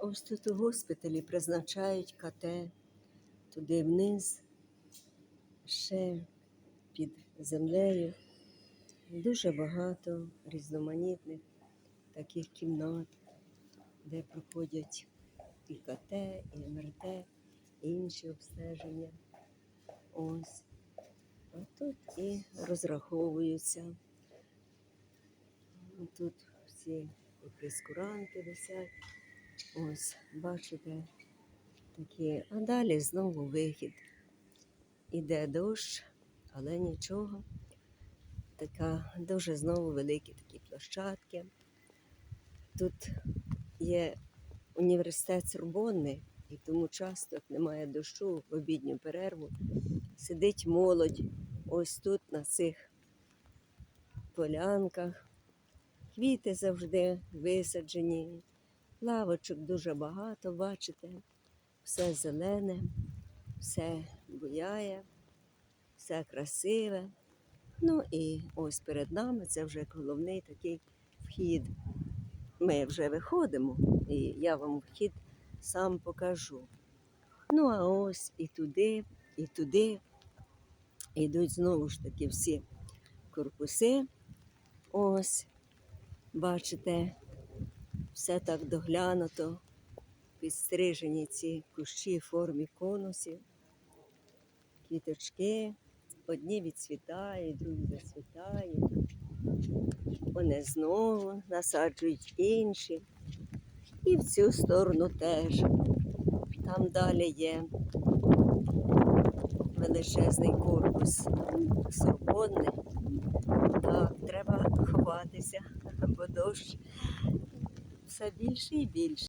Ось тут у госпіталі призначають КТ туди вниз, ще під землею. Дуже багато різноманітних таких кімнат, де проходять і КТ, і МРТ, і інші обстеження. Ось. А тут і розраховуються. Тут всі прескуранти висять. Ось, бачите, такі. А далі знову вихід. Іде дощ, але нічого. Така дуже знову великі такі площадки. Тут є університет Сорбонни, і тому часто, як немає дощу в обідню перерву, сидить молодь ось тут, на цих полянках. Квіти завжди висаджені, лавочок дуже багато, бачите, все зелене, все буяє, все красиве. Ну і ось перед нами це вже головний такий вхід. Ми вже виходимо, і я вам вхід сам покажу. Ну, а ось і туди, і туди йдуть знову ж таки всі корпуси. Ось, бачите, все так доглянуто, підстрижені ці кущі в формі конусів, квіточки. Одні відцвітають, другі зацвітають. Вони знову насаджують інші. І в цю сторону теж. Там далі є величезний корпус Сорбонни. Так, треба ховатися, бо дощ все більше і більше.